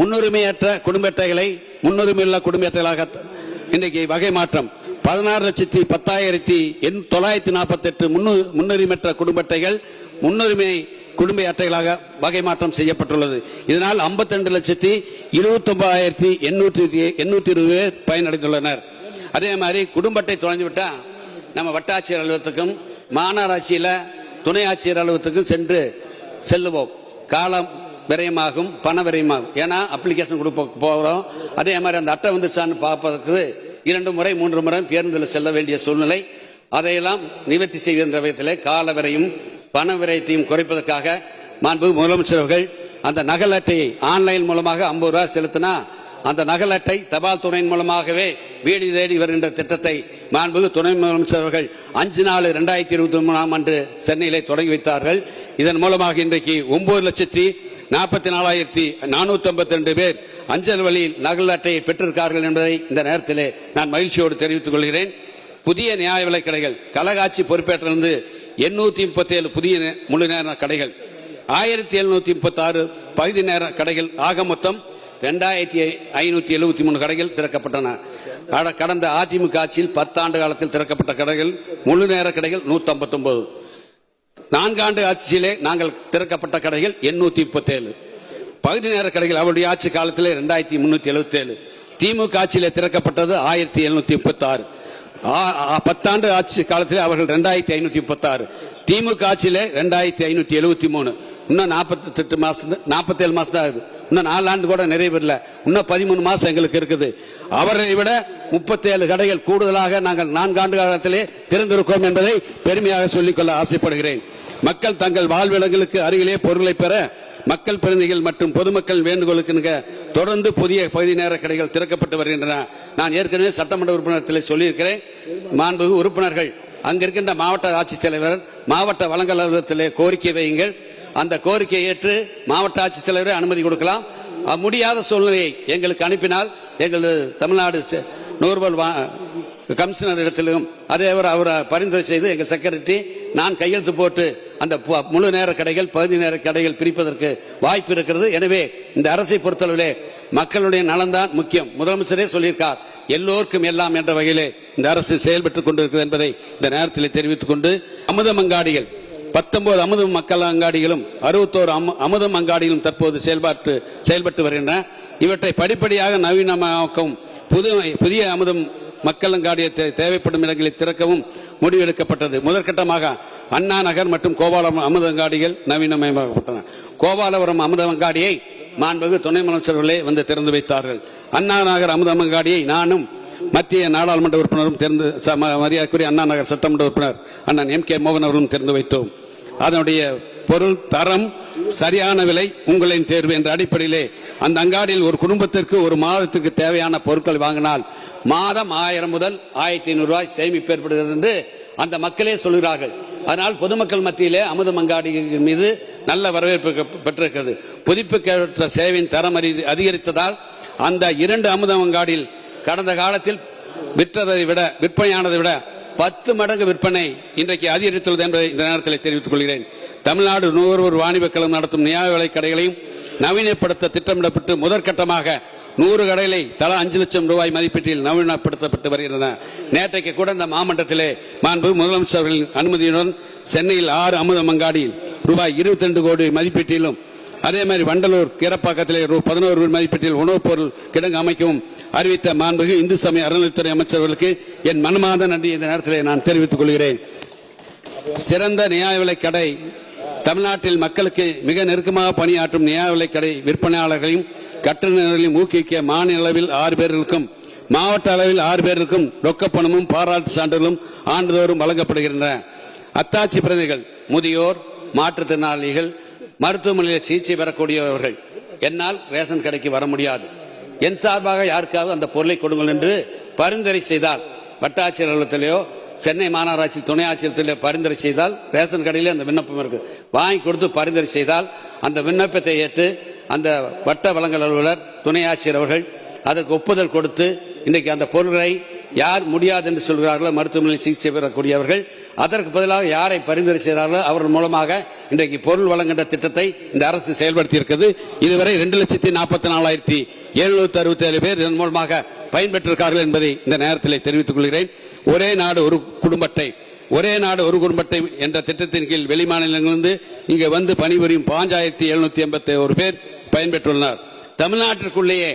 முன்னுரிமையற்ற குடும்ப அட்டைகளை முன்னுரிமையுள்ள குடும்ப அட்டைகளாக இன்றைக்கு வகை மாற்றம். பதினாறு லட்சத்தி பத்தாயிரத்தி எண் தொள்ளாயிரத்தி நாற்பத்தி எட்டு முன்னுரிமையற்ற குடும்ப அட்டைகள் முன்னுரிமை குடும்ப அட்டைகளாக வகை மாற்றம் செய்யப்பட்டுள்ளது. இதனால் 52 லட்சத்தி இருபத்தி ஒன்பதாயிரத்தி எண்ணூற்றி எண்ணூற்றி இருபது பேர் பயனடைந்துள்ளனர். அதே மாதிரி குடும்ப அட்டை தொலைஞ்சு விட்டா நம்ம வட்டாட்சியர் அலுவலகத்துக்கும் மாநகராட்சியில் துணை ஆட்சியர் அலுவலகத்துக்கும் சென்று செல்லுவோம். காலம் விரயமாகும் பண விரயமாகும். ஏன்னா அப்ளிகேஷன் கொடுக்க போகிறோம் அதே மாதிரி அந்த அட்டை வந்துச்சான்னு பார்ப்பதற்கு இரண்டு முறை மூன்று முறை பேருந்தில் செல்ல வேண்டிய சூழ்நிலை. அதையெல்லாம் நிவர்த்தி செய்கின்ற விதத்தில் கால விரையும் பண விரயத்தையும் குறைப்பதற்காக மாண்பு முதலமைச்சர் அவர்கள் அந்த நகல் அட்டையை ஆன்லைன் மூலமாக ஐம்பது ரூபா செலுத்தினா அந்த நகல் அட்டை தபால் துறையின் மூலமாகவே வீடு தேடி வருகின்ற திட்டத்தை மாண்புகு துணை முதலமைச்சர் அவர்கள் அஞ்சு நாலு ரெண்டாயிரத்தி இருபத்தி மூணாம் ஆண்டு சென்னையிலே தொடங்கி வைத்தார்கள். இதன் மூலமாக இன்றைக்கு ஒன்பது லட்சத்தி நாற்பத்தி நாலாயிரத்தி நானூத்தி ஐம்பத்தி ரெண்டு பேர் அஞ்சல் வழியில் நகல் அட்டையை பெற்றிருக்கார்கள் என்பதை இந்த நேரத்திலே நான் மகிழ்ச்சியோடு தெரிவித்துக் கொள்கிறேன். புதிய நியாய விலைக் கடைகள் கலகாட்சி பொறுப்பேற்றிலிருந்து எண்ணூத்தி முப்பத்தி ஏழு புதிய நே- முழு நேர கடைகள் ஆயிரத்தி எழுநூத்தி முப்பத்தி ஆறு பகுதி நேர கடைகள் ஆக மொத்தம் ரெண்டாயிரத்தி ஐநூத்தி எழுபத்தி மூணு கடைகள் திறக்கப்பட்டன. கடந்த அதிமுக ஆட்சியில் பத்தாண்டு காலத்தில் திறக்கப்பட்ட கடைகள் முழு நேர கடைகள் நூத்தி ஐம்பத்தி நான்காண்டு ஆட்சியிலே நாங்கள் திறக்கப்பட்ட கடைகள் எண்ணூத்தி முப்பத்தேழு. பகுதி நேர கடைகள் அவருடைய ஆட்சி காலத்திலே ரெண்டாயிரத்தி முன்னூத்தி எழுபத்தி ஏழு திமுக ஆட்சியிலே திறக்கப்பட்டது ஆயிரத்தி எழுநூத்தி முப்பத்தி ஆறு பத்தாண்டு ஆட்சி காலத்திலே அவர்கள் ரெண்டாயிரத்தி ஐநூத்தி முப்பத்தி ஆறு திமுக ஆட்சியிலே ரெண்டாயிரத்தி ஐநூத்தி எழுபத்தி மூணு. இன்னும் நாற்பத்தி எட்டு மாசம் நாற்பத்தி ஏழு மாசம் தான் ஆகுது. இன்னும் நாலு ஆண்டு கூட நிறைவேறல. இன்னும் பதிமூணு மாசம் எங்களுக்கு இருக்குது. அவரை விட முப்பத்தேழு கடைகள் கூடுதலாக நாங்கள் நான்காண்டு காலத்திலே திறந்திருக்கோம் என்பதை பெருமையாக சொல்லிக்கொள்ள ஆசைப்படுகிறேன். மக்கள் தங்கள் வாழ்விடங்களுக்கு அருகிலே பொருளை பெற மக்கள் பிரதிநிதிகள் மற்றும் பொதுமக்கள் வேண்டுகோளுக்கு தொடர்ந்து புதிய பகுதி நேர கடைகள் திறக்கப்பட்டு வருகின்றன. நான் ஏற்கனவே சட்டமன்ற உறுப்பினத்தில் சொல்லியிருக்கிறேன். மாண்புகு உறுப்பினர்கள் அங்கிருக்கின்ற மாவட்ட ஆட்சித்தலைவர் மாவட்ட வழங்கல் அலுவலகத்திலே கோரிக்கை வையுங்கள். அந்த கோரிக்கையை ஏற்று மாவட்ட ஆட்சித்தலைவரை அனுமதி கொடுக்கலாம். முடியாத சூழ்நிலையை எங்களுக்கு அனுப்பினால் எங்களது தமிழ்நாடு செ- வா- கமிஷனர் இடத்திலும் அதே அவர் பரிந்துரை செய்து எங்கள் செக்ரட்டரி நான் கையெழுத்து போட்டு அந்த பு- முழு நேர கடைகள் பகுதி நேர கடைகள் பிரிப்பதற்கு வாய்ப்பு இருக்கிறது. எனவே இந்த அரசை பொறுத்தளவிலே மக்களுடைய நலன்தான் முக்கியம். முதலமைச்சரே சொல்லியிருக்கார் எல்லோருக்கும் எல்லாம் என்ற வகையிலே இந்த அரசு செயல்பட்டுக் கொண்டிருக்கிறது என்பதை இந்த நேரத்தில் தெரிவித்துக் கொண்டு அமுதம் அங்காடிகள் பத்தொன்பது அமுதம் மக்கள் அங்காடிகளும் அறுபத்தோரு அமு- அமுதம் அங்காடிகளும் தற்போது செயல்பாட்டு செயல்பட்டு வருகின்றன. இவற்றை படிப்படியாக நவீனமாக்கவும் புது புதிய அமுதம் மக்கள் அங்காடியை தேவைப்படும் இடங்களை திறக்கவும் முடிவெடுக்கப்பட்டது. முதற்கட்டமாக அண்ணா நகர் மற்றும் கோபாலபுரம் அமுதங்காடிகள் நவீனமயமாக்கப்பட்டன. கோபாலபுரம் அமுதங்காடியை மாண்புகு துணை முதலமைச்சர்களே வந்து திறந்து வைத்தார்கள். அண்ணா நகர் அமுதங்காடியை நானும் மத்திய நாடாளுமன்ற உறுப்பினரும் திறந்து ச- ம- மரியாதைக்குரிய அண்ணா நகர் சட்டமன்ற உறுப்பினர் அண்ணன் எம் கே மோகன் அவர்களும் திறந்து வைத்தோம். அதனுடைய பொருள் தரம் சரியான விலை உங்களின் தேர்வு என்ற அடிப்படையிலே அந்த அங்காடியில் ஒரு குடும்பத்திற்கு ஒரு மாதத்திற்கு தேவையான பொருட்கள் வாங்கினால் மாதம் ஆயிரம் முதல் ஆயிரத்தி ஐநூறு ரூபாய் சேமிப்பு ஏற்படுகிறது என்று அந்த மக்களே சொல்கிறார்கள். அதனால் பொதுமக்கள் மத்தியிலே அமுதம் மங்காடி மீது நல்ல வரவேற்பு பெற்றிருக்கிறது. புதுப்பிக்கப்பட்ட சேவையின் தரம் அறி- அதிகரித்ததால் அந்த இரண்டு அமுத அங்காடியில் கடந்த காலத்தில் விற்றதை விட விற்பனையானதை விட பத்து மடங்கு விற்பனை இன்றைக்கு அதிகரித்துள்ளது என்பதை இந்த நேரத்தில் தெரிவித்துக் கொள்கிறேன். தமிழ்நாடு நுகர்வோர் வாணிபக் கழகம் நடத்தும் நியாய விலைக் கடைகளையும் நவீனப்படுத்த திட்டமிடப்பட்டு முதற்கட்டமாக நூறு கடைகளை தலா அஞ்சு லட்சம் ரூபாய் மதிப்பீட்டில் நவீனப்படுத்தப்பட்டு வருகின்றன. நேற்றைக்கு கூட இந்த மாமன்றத்திலே மாண்பு முதலமைச்சர்களின் அனுமதியுடன் சென்னையில் ஆறு அமுத மங்காடியில் ரூபாய் இருபத்தி ரெண்டு கோடி மதிப்பீட்டிலும் அதே மாதிரி வண்டலூர் கீரப்பாக்கத்திலே ரூ பதினோரு கோடி மதிப்பீட்டில் உணவுப் பொருள் கிடங்கு அமைக்கவும் அறிவித்த மாண்புகு இந்து சமய அறநிலைத்துறை அமைச்சர்களுக்கு என் மனமார்ந்த நன்றி இந்த நேரத்திலே நான் தெரிவித்துக் கொள்கிறேன். சிறந்த நியாய விலைக் கடை தமிழ்நாட்டில் மக்களுக்கு மிக நெருக்கமாக பணியாற்றும் நியாய விலைக் கடை விற்பனையாளர்களையும் கட்டுநர்களையும் ஊக்குவிக்க மாநில அளவில் ஆறு பேர்களுக்கும் மாவட்ட அளவில் ஆறு பேருக்கும் ரொக்கப்பணமும் பாராட்டு சான்றுகளும் ஆண்டுதோறும் வழங்கப்படுகின்றன. அத்தாட்சி பிரதிகள் முதியோர் மாற்றுத்திறனாளிகள் மருத்துவமனையில் சிகிச்சை பெறக்கூடியவர்கள். என்னால் ரேஷன் கடைக்கு வர முடியாது. என் சார்பாக யாருக்காவது அந்த பொருளை கொடுங்கள் என்று பரிந்துரை செய்தால் வட்டாட்சியர் அலுவலகத்திலேயோ சென்னை மாநகராட்சி துணை ஆட்சியரத்திலேயோ பரிந்துரை செய்தால் ரேஷன் கடையிலே அந்த விண்ணப்பம் இருக்கு. வாங்கி கொடுத்து பரிந்துரை செய்தால் அந்த விண்ணப்பத்தை ஏற்று அந்த வட்ட வழங்கல் அலுவலர் துணை ஆட்சியர் அவர்கள் அதற்கு ஒப்புதல் கொடுத்து இன்றைக்கு அந்த பொருள்களை யார் முடியாது என்று சொல்கிறார்களோ மருத்துவமனையில் சிகிச்சை பெறக்கூடியவர்கள் அதற்கு பதிலாக யாரை பரிந்துரை செய்கிறார்களோ அவர்கள் மூலமாக இன்றைக்கு பொருள் வழங்குகின்ற திட்டத்தை இந்த அரசு செயல்படுத்தி இருக்கிறது இதுவரை இரண்டு லட்சத்தி நாற்பத்தி நாலாயிரத்தி எழுநூத்தி அறுபத்தி ஏழு பேர் இதன் மூலமாக பயன்பெற்றிருக்கார்கள் என்பதை இந்த நேரத்தில் தெரிவித்துக் கொள்கிறேன். ஒரே நாடு ஒரு குடும்பத்தை ஒரே நாடு ஒரு குடும்பத்தை என்ற திட்டத்தின் கீழ் வெளிமாநிலங்களிலிருந்து இங்கே வந்து பணிபுரியும் பாஞ்சாயிரத்தி எழுநூத்தி எண்பத்தி ஒரு பேர் பயன்பெற்றுள்ளனர். தமிழ்நாட்டிற்குள்ளேயே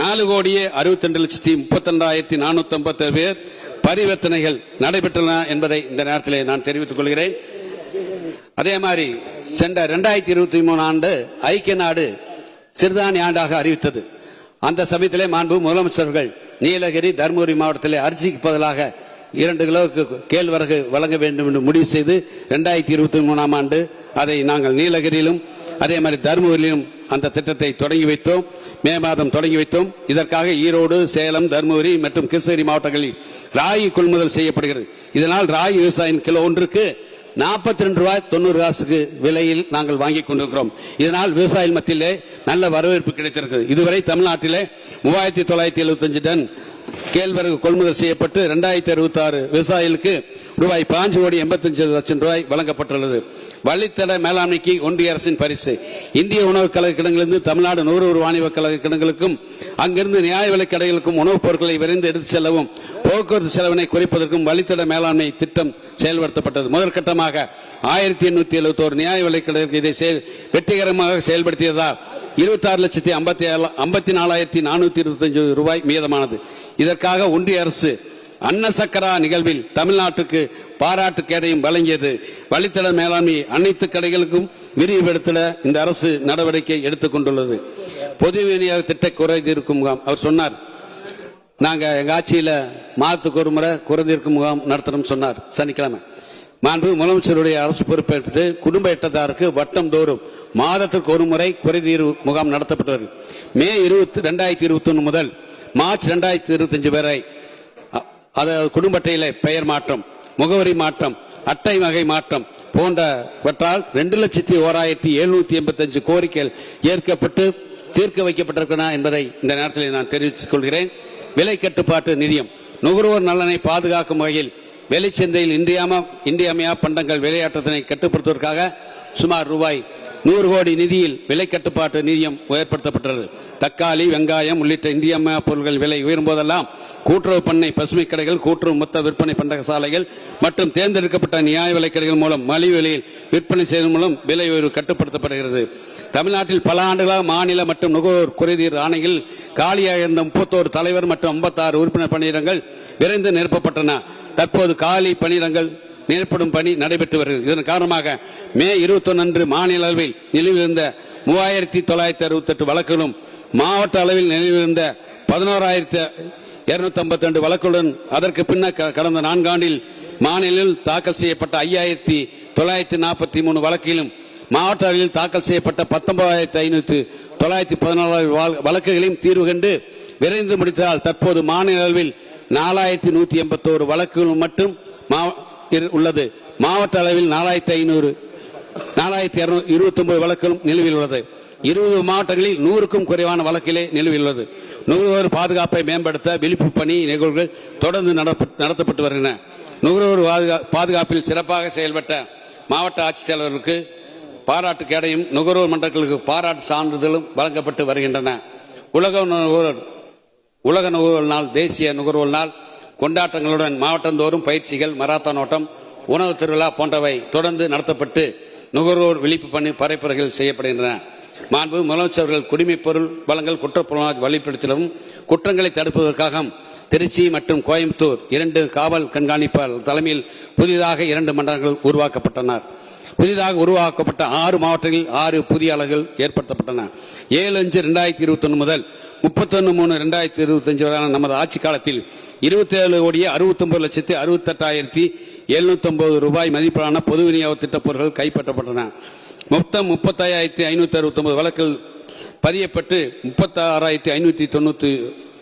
நாலு கோடியே அறுபத்தி ரெண்டு லட்சத்தி முப்பத்தி ரெண்டாயிரத்தி நானூத்தி ஐம்பத்தி பேர் பரிவர்த்தனைகள் நடைபெற்றுள்ளன என்பதை இந்த நேரத்தில் நான் தெரிவித்துக் கொள்கிறேன். அதே மாதிரி சென்ற இரண்டாயிரத்தி இருபத்தி மூணு ஆண்டு ஐக்கிய நாடு சிறுதானிய ஆண்டாக அறிவித்தது. அந்த சமயத்திலே மாண்பு முதலமைச்சர்கள் நீலகிரி தருமபுரி மாவட்டத்திலே அரிசிக்கு பதிலாக இரண்டு கிலோவுக்கு கேழ்வரகு வழங்க வேண்டும் என்று முடிவு செய்து இரண்டாயிரத்தி இருபத்தி மூணாம் ஆண்டு அதை நாங்கள் நீலகிரியிலும் அதே மாதிரி தருமபுரியிலும் அந்த திட்டத்தை தொடங்கி வைத்தோம். மே மாதம் தொடங்கி வைத்தோம். இதற்காக ஈரோடு சேலம் தருமபுரி மற்றும் கிருஷ்ணகிரி மாவட்டங்களில் ராகி கொள்முதல் செய்யப்படுகிறது. இதனால் ராகி விவசாயம் கிலோ ஒன்றுக்கு நாற்பத்தி ரெண்டு ரூபாய் தொண்ணூறு காசுக்கு விலையில் நாங்கள் வாங்கிக் கொண்டிருக்கிறோம். இதனால் விவசாய மத்தியிலே நல்ல வரவேற்பு கிடைத்திருக்கிறது. இதுவரை தமிழ்நாட்டிலே மூவாயிரத்தி தொள்ளாயிரத்தி எழுபத்தஞ்சு டன் கேழ்வரகு கொள்முதல் செய்யப்பட்டு இரண்டாயிரத்தி அறுபத்தி ஆறு விவசாயிகளுக்கு ரூபாய் பாஞ்சு கோடி எண்பத்தஞ்சு லட்சம் ரூபாய் வழங்கப்பட்டுள்ளது. வழித்தட மேலாண்மைக்கு ஒன்றிய அரசின் பரிசு. இந்திய உணவுக் கழக கிடங்கிலிருந்து தமிழ்நாடு நுகர்வோர் வாணிப கழக கிடங்களுக்கும் அங்கிருந்து நியாய விலைக் கடைகளுக்கும் உணவுப் பொருட்களை விரைந்து எடுத்து செல்லவும் போக்குவரத்து செலவினை குறைப்பதற்கும் வழித்தட மேலாண்மை திட்டம் செயல்படுத்தப்பட்டது. முதற்கட்டமாக ஆயிரத்தி எண்ணூத்தி எழுபத்தி ஒரு நியாய விலைக்கடலுக்கு இதை செயல்- வெற்றிகரமாக செயல்படுத்தியதால் இருபத்தாறு லட்சத்தி ஐம்பத்தி ஐம்பத்தி நாலாயிரத்தி நானூத்தி இருபத்தஞ்சு ரூபாய் மீதமானது. இதற்காக ஒன்றிய அரசு அன்னசக்கரா நிகழ்வில் தமிழ்நாட்டுக்கு பாராட்டு கேடையும் வழங்கியது. வழித்தட மேலாண்மை அனைத்து கடைகளுக்கும் விரிவுபடுத்த இந்த அரசு நடவடிக்கை எடுத்துக் கொண்டுள்ளது. பொது விநியோக திட்ட குறைதீர்க்கும் முகாம். அவர் சொன்னார். நாங்கள் எங்கள் ஆட்சியில் மாதத்துக்கு ஒரு முறை குறைதீர்க்கும் முகாம் நடத்தணும் சொன்னார். சனிக்கிழமை. மாண்பு முதலமைச்சருடைய அரசு பொறுப்பேற்று குடும்ப எட்டதாருக்கு வட்டம் தோறும் மாதத்திற்கு ஒரு முறை குறைதீர்வு முகாம் நடத்தப்பட்டது மே இருபத்தி ரெண்டாயிரத்தி இருபத்தி ஒன்று முதல் மார்ச் ரெண்டாயிரத்தி இருபத்தஞ்சு வரை அதாவது குடும்ப அட்டையில பெயர் மாற்றம் முகவரி மாற்றம் அட்டை வகை மாற்றம் போன்றவற்றால் ரெண்டு லட்சத்தி ஓராயிரத்தி எழுநூத்தி எண்பத்தஞ்சு கோரிக்கைகள் ஏற்கப்பட்டு தீர்க்க வைக்கப்பட்டிருக்கிறன என்பதை இந்த நேரத்தில் நான் தெரிவித்துக் கொள்கிறேன். விலை கட்டுப்பாட்டு நிதியம் நுகர்வோர் நலனை பாதுகாக்கும் வகையில் வெளிச்சந்தையில் இன்றியாம இன்றியமையா பண்டங்கள் விளையாட்டத்தினை கட்டுப்படுத்துவதற்காக சுமார் ரூபாய் நூறு கோடி நிதியில் விலை கட்டுப்பாட்டு நிதியம் ஏற்படுத்தப்பட்டது தக்காளி வெங்காயம் உள்ளிட்ட இந்தியமய பொருட்கள் விலை உயரும் போதெல்லாம் கூட்டுறவு பண்ணை பசுமை கடைகள் கூட்டுறவு மொத்த விற்பனை பண்டக சாலைகள் மற்றும் தேர்ந்தெடுக்கப்பட்ட நியாய விலை கடைகள் மூலம் மலிவு விலையில் விற்பனை செய்வதன் மூலம் விலை உயர்வு கட்டுப்படுத்தப்படுகிறது. தமிழ்நாட்டில் பல ஆண்டுகளாக மாநில மற்றும் நுகர்வோர் குறைதீர் ஆணையில் காலியாக இருந்த முப்பத்தோரு தலைவர் மற்றும் 56 உறுப்பினர் பணியிடங்கள் விரைந்து நிரப்பப்பட்டன. தற்போது காலி பணியிடங்கள் நேர்படும் பணி நடைபெற்று வருகிறது. இதன் காரணமாக மே 21 அன்று மாநில அளவில் நிலவிலிருந்த மூவாயிரத்தி தொள்ளாயிரத்தி அறுபத்தி எட்டு வழக்குகளும் மாவட்ட அளவில் நிலுவிருந்த பதினோராயிரத்தி இருநூத்தி ஐம்பத்தி ரெண்டு வழக்குடன் அதற்கு பின்னர் க- கடந்த நான்காண்டில் மாநிலில் தாக்கல் செய்யப்பட்ட ஐயாயிரத்தி தொள்ளாயிரத்தி நாற்பத்தி மூணு வழக்கிலும் மாவட்ட அளவில் தாக்கல் செய்யப்பட்ட பத்தொன்பதாயிரத்தி ஐநூத்தி தொள்ளாயிரத்தி பதினாலு வழக்குகளையும் தீர்வு கண்டு விரைந்து முடித்ததால் தற்போது மாநில அளவில் நாலாயிரத்தி நூத்தி எண்பத்தோரு வழக்குகள் மட்டும் உள்ளது. மாவட்ட அளவில் நாலாயிரத்தி ஐநூறு நாலாயிரத்தி இருபத்தி ஒன்பது வழக்குகளும் நிலுவையில் உள்ளது. இருபது மாவட்டங்களில் நூறுக்கும் குறைவான வழக்கிலே நிலுவையில் உள்ளது. நுகர்வோர் பாதுகாப்பை மேம்படுத்த விழிப்பு பணி நிகழ்வுகள் தொடர்ந்து நடத்தப்பட்டு வருகின்றன. நுகர்வோர் பாதுகா- பாதுகாப்பில் சிறப்பாக செயல்பட்ட மாவட்ட ஆட்சித்தலைவர்களுக்கு பாராட்டு கேடையும் நுகர்வோர் மன்றங்களுக்கு பாராட்டு சான்றிதழும் வழங்கப்பட்டு வருகின்றன. உலக நுகர்வோர் உலக நுகர்வோர் நாள் தேசிய நுகர்வோர் நாள் கொண்டாட்டங்களுடன் மாவட்டந்தோறும் பயிற்சிகள் மராத்தான் ஓட்டம் உணவு திருவிழா போன்றவை தொடர்ந்து நடத்தப்பட்டு நுகர்வோர் விழிப்பு பணி பரப்புரைகள் செய்யப்படுகின்றன. மாண்பு முதலமைச்சர்கள் குடிமைப் பொருள் வழங்கல் குற்றப்புலனாய்வு வழிப்படுத்திடவும் குற்றங்களை தடுப்பதற்காக திருச்சி மற்றும் கோயம்புத்தூர் இரண்டு காவல் கண்காணிப்பாளர் தலைமையில் புதிதாக இரண்டு மண்டலங்கள் உருவாக்கப்பட்டனர் புதிதாக உருவாக்கப்பட்ட ஆறு மாவட்டங்களில் ஆறு புதிய அலகுகள் ஏற்படுத்தப்பட்டன. ஏழு அஞ்சு ரெண்டாயிரத்தி இருபத்தி ஒன்று முதல் முப்பத்தொன்னு மூணு ரெண்டாயிரத்தி இருபத்தஞ்சு வரையான நமது ஆட்சி காலத்தில் இருபத்தி ஏழு கோடியே அறுபத்தி ஒன்பது லட்சத்தி அறுபத்தெட்டாயிரத்தி எழுநூத்தி ஒன்பது ரூபாய் மதிப்பிலான பொது விநியோக திட்டப் பொருட்கள் கைப்பற்றப்பட்டன. மொத்தம் முப்பத்தாயிரத்தி ஐநூத்தி அறுபத்தி ஒன்பது வழக்குகள் பதியப்பட்டு முப்பத்தாறாயிரத்தி ஐநூத்தி தொண்ணூத்தி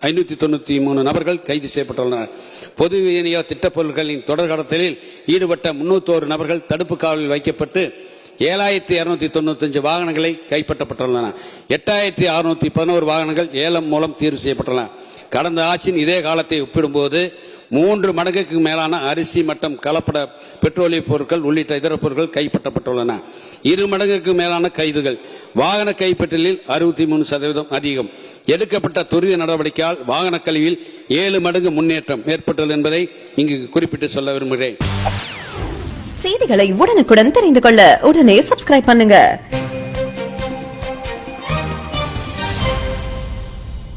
ஐநூத்தி தொண்ணூத்தி மூணு நபர்கள் கைது செய்யப்பட்டுள்ளனர். பொது விநியோக திட்டப் பொருட்களின் தொடர் கடத்தலில் ஈடுபட்ட முன்னூத்தோரு நபர்கள் தடுப்பு காவலில் வைக்கப்பட்டு ஏழாயிரத்தி இருநூத்தி தொண்ணூத்தஞ்சு வாகனங்களை கைப்பற்றப்பட்டுள்ளன. எட்டாயிரத்தி அறுநூத்தி பதினோரு வாகனங்கள் ஏலம் மூலம் தீர்வு செய்யப்பட்டுள்ளன. கடந்த ஆட்சியின் இதே காலத்தை ஒப்பிடும்போது மூன்று மடங்குக்கு மேலான அரிசி மற்றும் கலப்பட பெட்ரோலிய பொருட்கள் உள்ளிட்ட இதர பொருட்கள் கைப்பற்றப்பட்டுள்ளன. இரு மடங்குக்கு மேலான கைதுகள். வாகன கைப்பற்றலில் அறுபத்தி மூணு சதவீதம் அதிகம். எடுக்கப்பட்ட துரித நடவடிக்கையால் வாகன கழிவில் ஏழு மடங்கு முன்னேற்றம் ஏற்பட்டுள்ளது என்பதை இங்கு குறிப்பிட்டு சொல்ல விரும்புகிறேன். செய்திகளை உடனுக்குடன் தெரிந்து கொள்ள உடனே சப்ஸ்கிரைப் பண்ணுங்க.